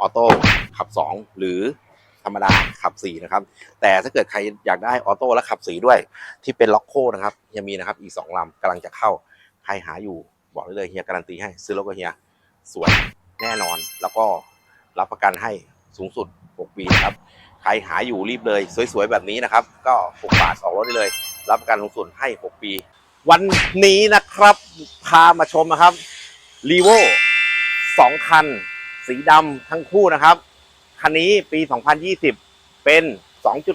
ออโต้ขับ 2 หรือธรรมดาขับ4นะครับ แต่ถ้าเกิดใครอยากได้ออโต้และขับ4ด้วย ที่เป็นล็อกโคนะครับยังมีนะครับอีก 2ลำกำลังจะเข้า ใครหาอยู่บอกได้เลยเฮียการันตีให้ซื้อรถกับเฮียสวยแน่นอน แล้วก็รับประกันให้สูงสุด 6 ปีนะครับ ใครหาอยู่รีบเลย สวยๆ แบบนี้นะครับ ก็6บาทออกรถได้เลย รับประกันลงทุนให้ 6 ปี วันนี้นะครับ พามาชมนะครับรีโวสองคัน สีดำทั้งคู่นะครับ คันนี้ปี 2020 เป็น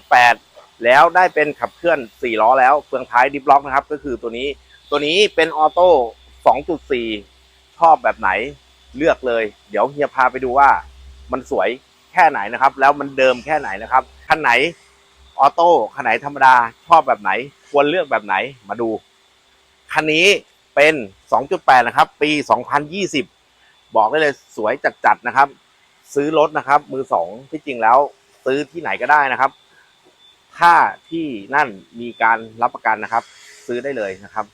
2.8 แล้วได้เป็นขับเคลื่อน 4 ล้อแล้วเฟืองท้ายดิฟล็อกนะครับ ก็คือตัวนี้ ตัวนี้เป็นออโต้ 2.4 ชอบแบบไหนเลือกเลย เดี๋ยวเฮียพาไปดูว่ามันสวยแค่ไหนนะครับ แล้วมันเดิมแค่ไหนนะครับ คันไหนออโต้คันไหนธรรมดาชอบแบบไหน ควรเลือกแบบไหนมาดู คันนี้เป็น 2.8 นะครับ ปี 2020 บอกได้เลยสวยจัดๆนะครับ ซื้อรถนะครับ มือสองที่จริงแล้ว ซื้อที่ไหนก็ได้นะครับ ถ้าที่นั่นมีการรับประกันนะครับ ซื้อได้เลยนะครับ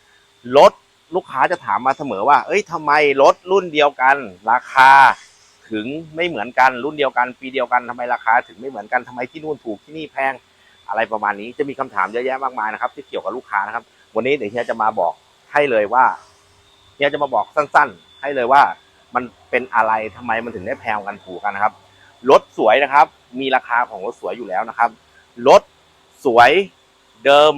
รถลูกค้าจะถามมาเสมอว่า เอ้ยทำไมรถรุ่นเดียวกัน ราคาถึงไม่เหมือนกันรุ่นเดียวกัน ปีเดียวกันทำไมราคา ถึงไม่เหมือนกันทำไมที่นู่นถูกที่นี่แพงอะไรประมาณนี้จะมีคำถามเยอะแยะมากมายนะครับ ที่เกี่ยวกับลูกค้านะครับ วันนี้เดี๋ยวเฮียจะมาบอกให้เลยว่าเฮียจะมาบอกสั้น ๆ ให้เลยว่า มันเป็นอะไรทำไมมันถึงได้แพงกันถูกกันนะครับ รถสวยนะครับ มีราคาของรถสวยอยู่แล้วนะครับ รถสวยเดิม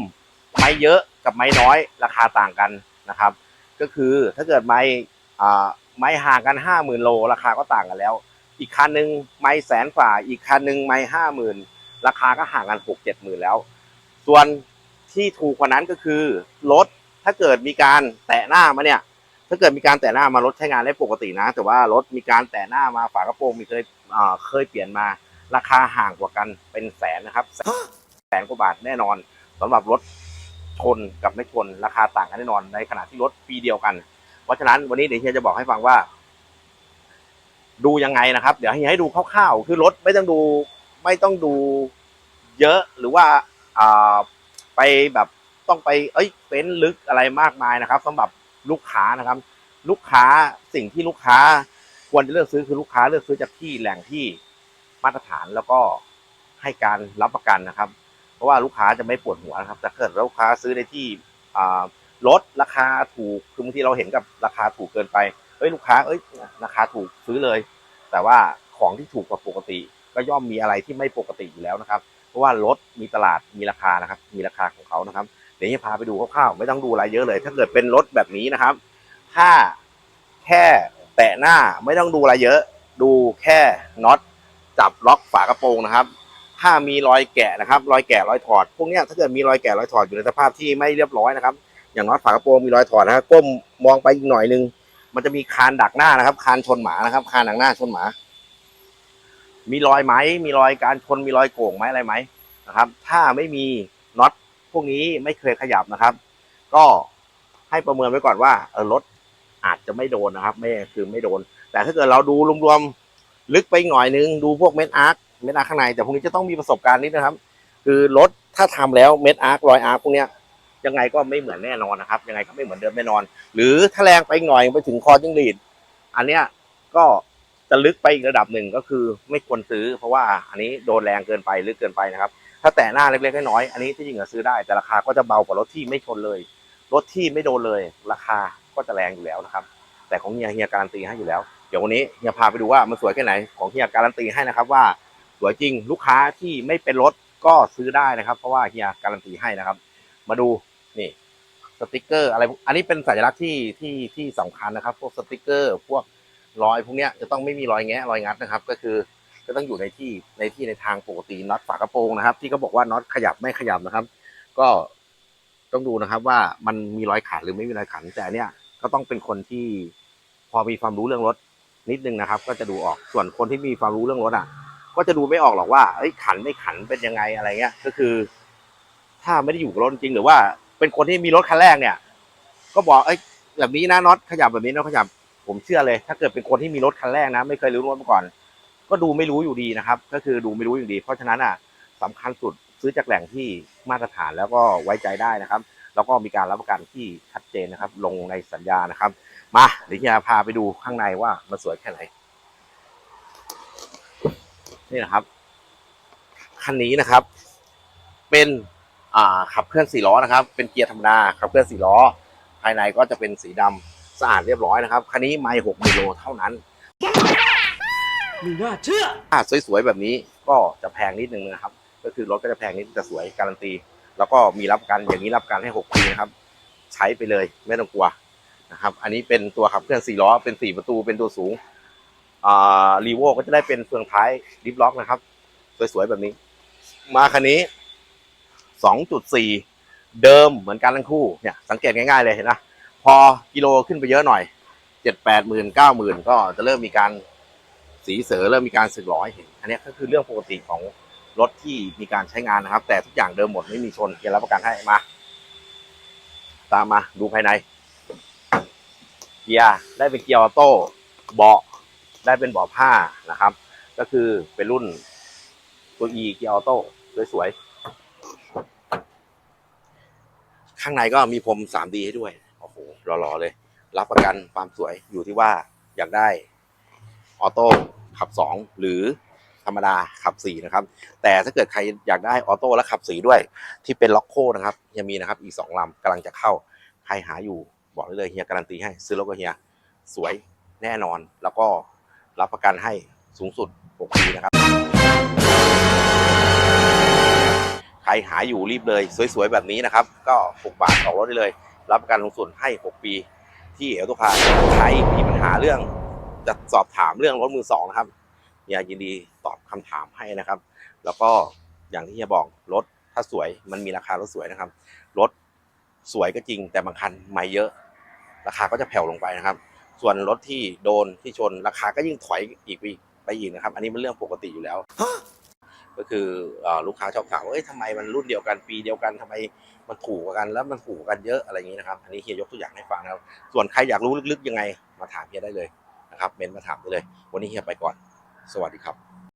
ไม่เยอะกับไม่น้อย ราคาต่างกันนะครับ ก็คือถ้าเกิดไม่อ่าไม่ห่างกันห้าหมื่นโลราคาก็ต่างกันแล้ว อีกคันหนึ่งไม่แสนฝ่าอีกคันหนึ่งไม่ห้าหมื่นราคาก็ห่างกันหกเจ็ดหมื่นแล้ว ส่วนที่ถูกกว่านั้นก็คือรถถ้าเกิดมีการแตะหน้ามาเนี่ย ถ้าเกิดมีการแตะหน้ามารถใช้งานได้ปกตินะ แต่ว่ารถมีการแตะหน้ามาฝากระโปรงมีเคยอ่าเคยเปลี่ยนมาราคาห่างกว่ากันเป็นแสนนะครับแสนกว่าบาทแน่นอนสำหรับรถชนกับไม่ชนราคาต่างกันแน่นอน ในขณะที่รถปีเดียวกัน เพราะฉะนั้นวันนี้เดี๋ยวเฮียจะบอกให้ฟังว่า ดูยังไงนะครับ เดี๋ยวเฮียให้ดูคร่าวๆคือรถไม่ต้องดูไม่ต้องดูเยอะหรือว่าอ่าไปแบบต้องไป เอ้ยเฟ้นลึกอะไรมากมายนะครับสำหรับ ลูกค้านะครับ ลูกค้าสิ่งที่ลูกค้าควรจะเลือกซื้อคือลูกค้าเลือกซื้อจากที่แหล่งที่มาตรฐานแล้วก็ให้การรับประกันนะครับ เพราะว่าลูกค้าจะไม่ปวดหัวนะครับแต่เกิดลูกค้าซื้อในที่ลดราคาถูกคือบางทีเราเห็นกับราคาถูกเกินไปเอ้ยลูกค้าเอ้ยราคาถูกซื้อเลย แต่ว่าของที่ถูกกว่าปกติ ก็ย่อมมีอะไรที่ไม่ปกติอยู่แล้วนะครับ เพราะว่ารถมีตลาดมีราคานะครับ มีราคาของเขานะครับ เดี๋ยวจะพาไปดูคร่าวๆไม่ต้องดูอะไรเยอะเลย ถ้าเกิดเป็นรถแบบนี้นะครับ ถ้าแค่แตะหน้าไม่ต้องดูอะไรเยอะ ดูแค่น็อตจับล็อกฝากระโปรงนะครับ ถ้ามีรอยแกะนะครับ รอยแกะรอยถอด พวกนี้ถ้าเกิดมีรอยแกะรอยถอดอยู่ในสภาพที่ไม่เรียบร้อยนะครับ อย่างน็อตฝากระโปรงมีรอยถอดนะครับก้มมองไปอีกหน่อยนึงมันจะมีคานดักหน้านะครับ คานชนหมานะครับคานดักหน้าชนหมา มีรอยไหมมีรอยการชนมีรอยโก่งไหมอะไรไหมนะครับ ถ้าไม่มีน็อต พวกนี้ไม่เคยขยับนะครับ ก็ให้ประเมินไว้ก่อนว่าเออรถอาจจะไม่โดนนะครับ ไม่คือไม่โดน แต่ถ้าเกิดเราดูรวมๆลึกไปหน่อยนึง ดูพวกเม็ดอาร์คเม็ดอาร์คข้างในแต่พวกนี้จะต้องมีประสบการณ์นิดนะครับ คือรถถ้าทำแล้วเม็ดอาร์ครอยอาร์คพวกเนี้ยยังไงก็ไม่เหมือนแน่นอนนะครับ ยังไงก็ไม่เหมือนเดิมแน่นอน หรือถ้าแรงไปหน่อยไปถึงคอจิ้งหรีดอันเนี้ยก็จะลึกไปอีกระดับหนึ่งก็คือไม่ควรซื้อ เพราะว่าอันนี้โดนแรงเกินไปลึกเกินไปนะครับ ถ้าแตะหน้าเล็กๆน้อยๆอันนี้ที่จริงอะซื้อได้แต่ราคาก็จะเบากว่ารถที่ไม่ชนเลย รถที่ไม่โดนเลย ราคาก็จะแรงอยู่แล้วนะครับ แต่ของเฮียเฮียการันตีให้อยู่แล้ว เดี๋ยววันนี้เฮียพาไปดูว่ามันสวยแค่ไหนของเฮียการันตีให้นะครับว่าสวยจริงลูกค้าที่ไม่เป็นรถก็ซื้อได้นะครับ เพราะว่าเฮียการันตีให้นะครับ มาดูนี่สติกเกอร์อะไรอันนี้เป็นสัญลักษณ์ที่ที่ที่สำคัญนะครับ พวกสติกเกอร์ พวกรอยพวกเนี้ยจะต้องไม่มีรอยแงะรอยงัดนะครับ ก็คือ จะต้องอยู่ในที่ในที่ในทางปกติน็อตฝากระโปรงนะครับ ที่เขาบอกว่าน็อตขยับไม่ขยับนะครับ ก็ต้องดูนะครับว่ามันมีรอยขันหรือไม่มีรอยขันแต่เนี้ยก็ต้องเป็นคนที่พอมีความรู้เรื่องรถนิดนึงนะครับ ก็จะดูออกส่วนคนที่มีความรู้เรื่องรถอะ ก็จะดูไม่ออกหรอกว่าเอ้ยขันไม่ขันเป็นยังไงอะไรเงี้ย ก็คือ ถ้าไม่ได้อยู่กับรถจริงหรือว่าเป็นคนที่มีรถคันแรกเนี่ย ก็บอกเอ้ยแบบนี้นะน็อตขยับแบบนี้น็อตขยับผมเชื่อเลย ถ้าเกิดเป็นคนที่มีรถคันแรกนะ ไม่เคยรู้รถมาก่อน ก็ดูไม่รู้อยู่ดีนะครับ ก็คือดูไม่รู้อยู่ดี เพราะฉะนั้นอะสำคัญสุดซื้อจากแหล่งที่มาตรฐานแล้วก็ไว้ใจได้นะครับ แล้วก็มีการรับประกันที่ชัดเจนนะครับ ลงในสัญญานะครับ มาเดี๋ยวจะพาไปดูข้างในว่ามันสวยแค่ไหนนี่นะครับคันนี้นะครับ เป็นอ่าขับเคลื่อนสี่ล้อนะครับ เป็นเกียร์ธรรมดาขับเคลื่อนสี่ล้อ ภายในก็จะเป็นสีดำสะอาดเรียบร้อยนะครับคันนี้ไม่หกมิลโลเท่านั้น ไม่น่าเชื่อถ้าสวยๆแบบนี้ก็จะแพงนิดนึงนะครับ ก็คือรถก็จะแพงนิดแต่สวยการันตี แล้วก็มีรับประกันอย่างนี้รับประกันให้หกปีนะครับ ใช้ไปเลยไม่ต้องกลัวนะครับ อันนี้เป็นตัวขับเคลื่อนสี่ล้อเป็นสี่ประตูเป็นตัวสูงอ่ารีโวก็จะได้เป็นเฟืองท้ายดิฟล็อกนะครับ สวยๆแบบนี้ มาคันนี้สองจุดสี่เดิมเหมือนกันทั้งคู่เนี่ยสังเกตง่ายๆเลยเห็นนะพอกิโลขึ้นไปเยอะหน่อยเจ็ดแปดหมื่นเก้าหมื่นก็จะเริ่มมีการ สีเสือเริ่มมีการสึกหรอให้เห็น อันนี้ก็คือเรื่องปกติของรถที่มีการใช้งานนะครับ แต่ทุกอย่างเดิมหมดไม่มีชนเกียร์รับประกันให้มา ตามมาดูภายใน เกียร์ได้เป็นเกียร์ออโต้เบาะได้เป็นเบาะผ้านะครับ ก็คือเป็นรุ่นตัว E เกียร์ออโต้สวยๆข้างในก็มีพรม 3D ให้ด้วยโอ้โหหล่อๆเลย รับประกันความสวยอยู่ที่ว่าอยากได้ออโต้ ขับ 2 หรือธรรมดาขับ 4 นะครับ แต่ถ้าเกิดใครอยากได้ออโต้และขับ 4 ด้วย ที่เป็นล็อกโคนะครับยังมีนะครับอีก 2ลำกำลังจะเข้าใครหาอยู่บอกได้เลยเฮียการันตีให้ซื้อรถกับเฮียสวยแน่นอน แล้วก็รับประกันให้สูงสุด 6 ปีนะครับ ใครหาอยู่รีบเลย สวยๆ แบบนี้นะครับ ก็ 6 บาทออกรถได้เลย รับประกันสูงสุดให้ 6 ปี ที่เอลตุพาใครมีปัญหาเรื่อง จะสอบถามเรื่องรถมือสองนะครับเฮียยินดีตอบคำถามให้นะครับ แล้วก็อย่างที่เฮียบอกรถถ้าสวยมันมีราคารถสวยนะครับ รถสวยก็จริง แต่บางคันไม่เยอะ ราคาก็จะแผ่วลงไปนะครับ ส่วนรถที่โดนที่ชนราคาก็ยิ่งถอยอีกไปอีกไปอีกนะครับ อันนี้มันเรื่องปกติอยู่แล้ว ก็คือเอ่อลูกค้าชอบถามว่าเอ้ยทำไมมันรุ่นเดียวกันปีเดียวกันทำไมมันถูกกว่ากันแล้วมันถูกกว่ากันเยอะอะไรอย่างนี้นะครับ อันนี้เฮียยกตัวอย่างให้ฟังนะครับ ส่วนใครอยากรู้ลึกๆยังไงมาถามเฮียได้เลย นะครับเมนมาถามได้เลย วันนี้เฮียไปก่อน สวัสดีครับ